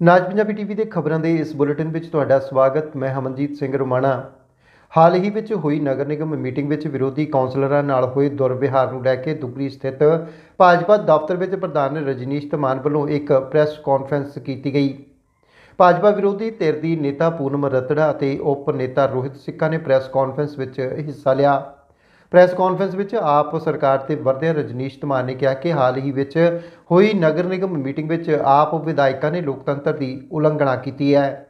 ਨਾਜ Punjabi TV ਦੇ ਖਬਰਾਂ ਦੇ ਇਸ ਬੁਲੇਟਿਨ ਵਿੱਚ ਤੁਹਾਡਾ ਸਵਾਗਤ। ਮੈਂ ਹਮਨਜੀਤ ਸਿੰਘ ਰੋਮਾਣਾ। ਹਾਲ ਹੀ ਵਿੱਚ ਹੋਈ ਨਗਰ ਨਿਗਮ ਮੀਟਿੰਗ ਵਿੱਚ ਵਿਰੋਧੀ ਕੌਂਸਲਰਾਂ ਨਾਲ ਹੋਏ ਦੁਰਵਿਹਾਰ ਨੂੰ ਲੈ ਕੇ ਦੁਗਰੀ ਸਥਿਤ ਭਾਜਪਾ ਦਫ਼ਤਰ ਵਿੱਚ ਪ੍ਰਧਾਨ ਰਜਨੀਸ਼ ਧਮਾਨ ਵੱਲੋਂ ਇੱਕ ਪ੍ਰੈਸ ਕਾਨਫਰੰਸ ਕੀਤੀ ਗਈ। ਭਾਜਪਾ ਵਿਰੋਧੀ ਧਿਰ ਦੀ ਨੇਤਾ ਪੂਨਮ ਰਤੜਾ ਅਤੇ ਉਪ ਨੇਤਾ ਰੋਹਿਤ ਸਿੱਕਾ ਨੇ ਪ੍ਰੈਸ ਕਾਨਫਰੰਸ ਵਿੱਚ ਹਿੱਸਾ ਲਿਆ। ਪ੍ਰੈਸ ਕਾਨਫਰੰਸ ਵਿੱਚ ਆਪ ਸਰਕਾਰ ਤੇ ਵਰਦਿਆ ਰਜਨੀਸ਼ ਧਮਾਨ ਨੇ ਕਿਹਾ ਕਿ ਹਾਲ ਹੀ ਵਿੱਚ ਹੋਈ ਨਗਰ ਨਿਗਮ ਮੀਟਿੰਗ ਵਿੱਚ ਆਪ ਵਿਧਾਇਕਾਂ ਨੇ ਲੋਕਤੰਤਰ ਦੀ ਉਲੰਘਣਾ ਕੀਤੀ ਹੈ।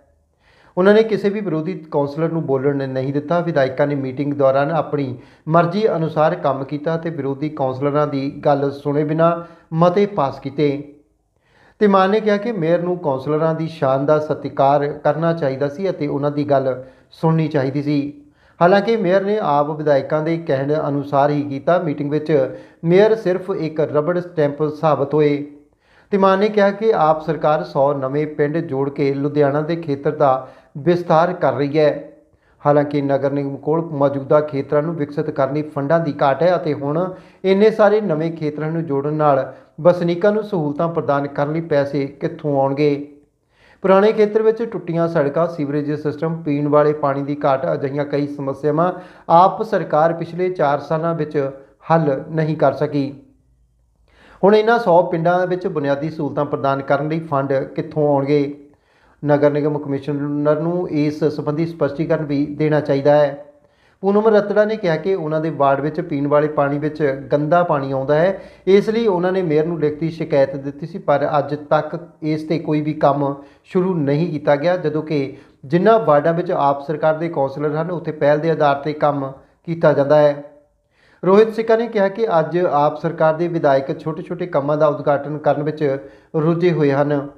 ਉਹਨਾਂ ਨੇ ਕਿਸੇ ਵੀ ਵਿਰੋਧੀ ਕੌਂਸਲਰ ਨੂੰ ਬੋਲਣ ਨਹੀਂ ਦਿੱਤਾ। ਵਿਧਾਇਕਾਂ ਨੇ ਮੀਟਿੰਗ ਦੌਰਾਨ ਆਪਣੀ ਮਰਜ਼ੀ ਅਨੁਸਾਰ ਕੰਮ ਕੀਤਾ ਤੇ ਵਿਰੋਧੀ ਕੌਂਸਲਰਾਂ ਦੀ ਗੱਲ ਸੁਣੇ ਬਿਨਾਂ ਮਤੇ ਪਾਸ ਕੀਤੇ। ਤੇ ਮਾਨ ਨੇ ਕਿਹਾ ਕਿ ਮੇਅਰ ਨੂੰ ਕੌਂਸਲਰਾਂ ਦੀ ਸ਼ਾਨ ਦਾ ਸਤਿਕਾਰ ਕਰਨਾ ਚਾਹੀਦਾ ਸੀ ਅਤੇ ਉਹਨਾਂ ਦੀ ਗੱਲ ਸੁਣਨੀ ਚਾਹੀਦੀ ਸੀ। ਹਾਲਾਂਕਿ ਮੇਅਰ ਨੇ ਆਪ ਵਿਧਾਇਕਾਂ ਦੇ ਕਹਿਣ ਅਨੁਸਾਰ ਹੀ ਕੀਤਾ ਮੀਟਿੰਗ ਵਿੱਚ। ਮੇਅਰ ਸਿਰਫ ਇੱਕ ਰਬੜ ਸਟੈਂਪ ਸਾਬਤ ਹੋਏ। ਤਿਮਾਨ ਨੇ ਕਿਹਾ ਕਿ ਆਪ ਸਰਕਾਰ 100 ਨਵੇਂ ਪਿੰਡ ਜੋੜ ਕੇ ਲੁਧਿਆਣਾ ਦੇ ਖੇਤਰ ਦਾ ਵਿਸਥਾਰ ਕਰ ਰਹੀ ਹੈ। ਹਾਲਾਂਕਿ ਨਗਰ ਨਿਗਮ ਕੋਲ ਮੌਜੂਦਾ ਖੇਤਰਾਂ ਨੂੰ ਵਿਕਸਿਤ ਕਰਨ ਲਈ ਫੰਡਾਂ ਦੀ ਘਾਟ ਹੈ ਅਤੇ ਹੁਣ ਇੰਨੇ ਸਾਰੇ ਨਵੇਂ ਖੇਤਰਾਂ ਨੂੰ ਜੋੜਨ ਨਾਲ ਵਸਨੀਕਾਂ ਨੂੰ ਸਹੂਲਤਾਂ ਪ੍ਰਦਾਨ ਕਰਨ ਲਈ ਪੈਸੇ ਕਿੱਥੋਂ ਆਉਣਗੇ? ਪੁਰਾਣੇ ਖੇਤਰ ਵਿੱਚ ਟੁੱਟੀਆਂ ਸੜਕਾਂ, ਸੀਵਰੇਜ ਸਿਸਟਮ, ਪੀਣ ਵਾਲੇ ਪਾਣੀ ਦੀ ਘਾਟ ਅਜਿਹੀਆਂ ਕਈ ਸਮੱਸਿਆਵਾਂ ਆਪ ਸਰਕਾਰ ਪਿਛਲੇ 4 ਸਾਲਾਂ ਵਿੱਚ ਹੱਲ ਨਹੀਂ ਕਰ ਸਕੀ। ਹੁਣ ਇਹਨਾਂ 100 ਪਿੰਡਾਂ ਵਿੱਚ ਬੁਨਿਆਦੀ ਸਹੂਲਤਾਂ ਪ੍ਰਦਾਨ ਕਰਨ ਲਈ ਫੰਡ ਕਿੱਥੋਂ ਆਉਣਗੇ? ਨਗਰ ਨਿਗਮ ਕਮਿਸ਼ਨਰ ਨੂੰ ਇਸ ਸੰਬੰਧੀ ਸਪਸ਼ਟੀਕਰਨ ਵੀ ਦੇਣਾ ਚਾਹੀਦਾ ਹੈ। ਪੂਨਮ ਰਤੜਾ ਨੇ ਕਿਹਾ ਕਿ ਉਹਨਾਂ ਦੇ ਵਾਰਡ ਵਿੱਚ ਪੀਣ ਵਾਲੇ ਪਾਣੀ ਵਿੱਚ ਗੰਦਾ ਪਾਣੀ ਆਉਂਦਾ ਹੈ। ਇਸ ਲਈ ਉਹਨਾਂ ਨੇ ਮੇਅਰ ਨੂੰ ਲਿਖਤੀ ਸ਼ਿਕਾਇਤ ਦਿੱਤੀ ਸੀ, ਪਰ ਅੱਜ ਤੱਕ ਇਸ ਤੇ ਕੋਈ ਵੀ ਕੰਮ ਸ਼ੁਰੂ ਨਹੀਂ ਕੀਤਾ ਗਿਆ, ਜਦੋਂ ਕਿ ਜਿਨ੍ਹਾਂ ਵਾਰਡਾਂ ਵਿੱਚ ਆਪ ਸਰਕਾਰ ਦੇ ਕੌਂਸਲਰ ਹਨ, ਉੱਥੇ ਪਹਿਲ ਦੇ ਆਧਾਰ ਤੇ ਕੰਮ ਕੀਤਾ ਜਾਂਦਾ ਹੈ। ਰੋਹਿਤ ਸਿੱਕਾ ਨੇ ਕਿਹਾ ਕਿ ਅੱਜ ਆਪ ਸਰਕਾਰ ਦੇ ਵਿਧਾਇਕ ਛੋਟੇ-ਛੋਟੇ ਕੰਮਾਂ ਦਾ ਉਦਘਾਟਨ ਕਰਨ ਵਿੱਚ ਰੁੱਝੇ ਹੋਏ ਹਨ।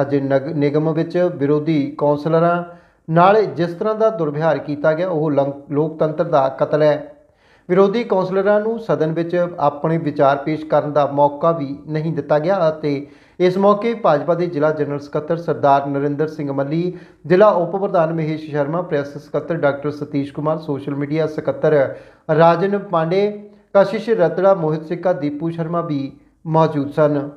ਅੱਜ ਨਗ- ਨਿਗਮ ਵਿੱਚ ਵਿਰੋਧੀ ਕੌਂਸਲਰਾਂ ਨਾਲ ਜਿਸ ਤਰ੍ਹਾਂ ਦਾ ਦੁਰਵਿਹਾਰ ਕੀਤਾ ਗਿਆ, ਉਹ ਲੰਕ- ਲੋਕਤੰਤਰ ਦਾ ਕਤਲ ਹੈ। ਵਿਰੋਧੀ ਕੌਂਸਲਰਾਂ ਨੂੰ ਸਦਨ ਵਿੱਚ ਆਪਣੇ ਵਿਚਾਰ ਪੇਸ਼ ਕਰਨ ਦਾ ਮੌਕਾ ਵੀ ਨਹੀਂ ਦਿੱਤਾ ਗਿਆ ਅਤੇ ਇਸ ਮੌਕੇ ਭਾਜਪਾ ਦੇ ਜ਼ਿਲ੍ਹਾ ਜਨਰਲ ਸਕੱਤਰ ਸਰਦਾਰ ਨਰਿੰਦਰ ਸਿੰਘ ਮੱਲੀ, ਜ਼ਿਲ੍ਹਾ ਉਪ ਪ੍ਰਧਾਨ ਮਹੇਸ਼ ਸ਼ਰਮਾ, ਪ੍ਰੈਸ ਸਕੱਤਰ doctor Satish Kumar, social media ਸਕੱਤਰ ਰਾਜਨ ਪਾਂਡੇ, ਕਸ਼ਿਸ਼ ਰਤੜਾ, ਮੋਹਿਤ ਸਿੱਕਾ, ਦੀਪੂ ਸ਼ਰਮਾ ਵੀ ਮੌਜੂਦ ਸਨ।